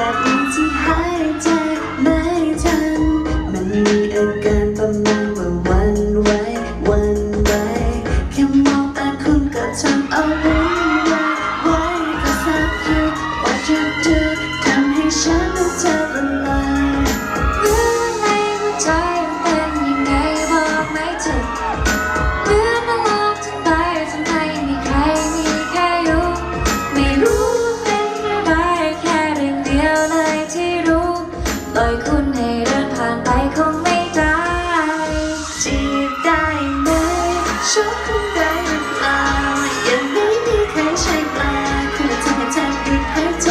that ชุดข้ในรืายังไม่มีใครใช่แปคุอาจจะใจหยุดหใจ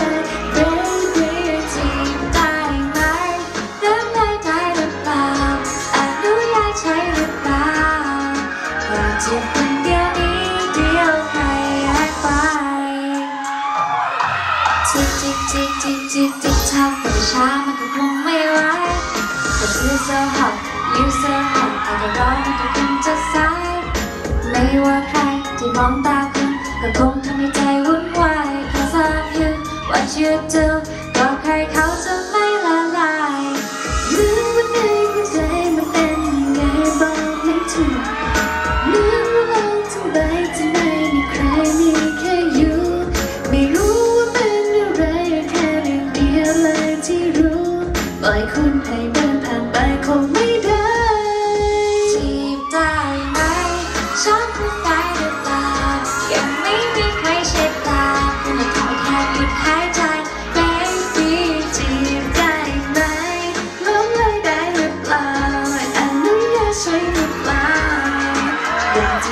baby จีบได้ไหมเริ่มได้ได้หรือเปล่าอนุญาตใช่หรือเปล่าว่าจะคนเดียวอีกเดียวใครอยากไปจิกจิกจิกจิกจิกจิกทำแต่ช้ามันก็คงไม่ไหว Cause you're so hot, you're so hot, I don't know ว่าใครที่มองตาคุณก็คงทำให้ใจวุ่นวาย Cause I'm you what you do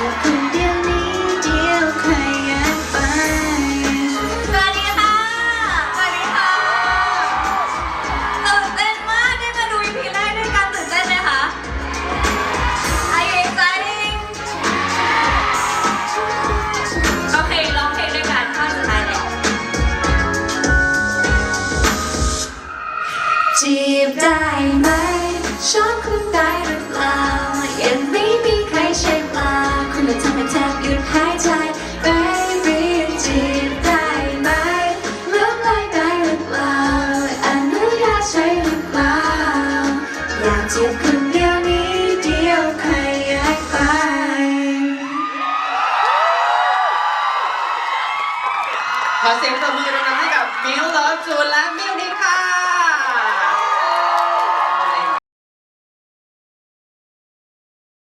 อยากจะคุณเดียวนี้เดียวใครอยากไป สวัสดีค่ะ สวัสดีค่ะ ตื่นเต้นมากได้มาดู EP แรกด้วยกันตื่นเต้นไหมคะ Are you exciting โอเคร้องเพลงด้วยกันข้อสุดท้ายแล้ว จีบได้ไหม ชอบคุณได้หรือเปล่ายังไม่มี อยากจีบคุณเดียวนี้เดียวใครอยากไป ขอเสียงปรบมือดังๆให้กับมิวเลิฟจูนและมิวนิกค่ะ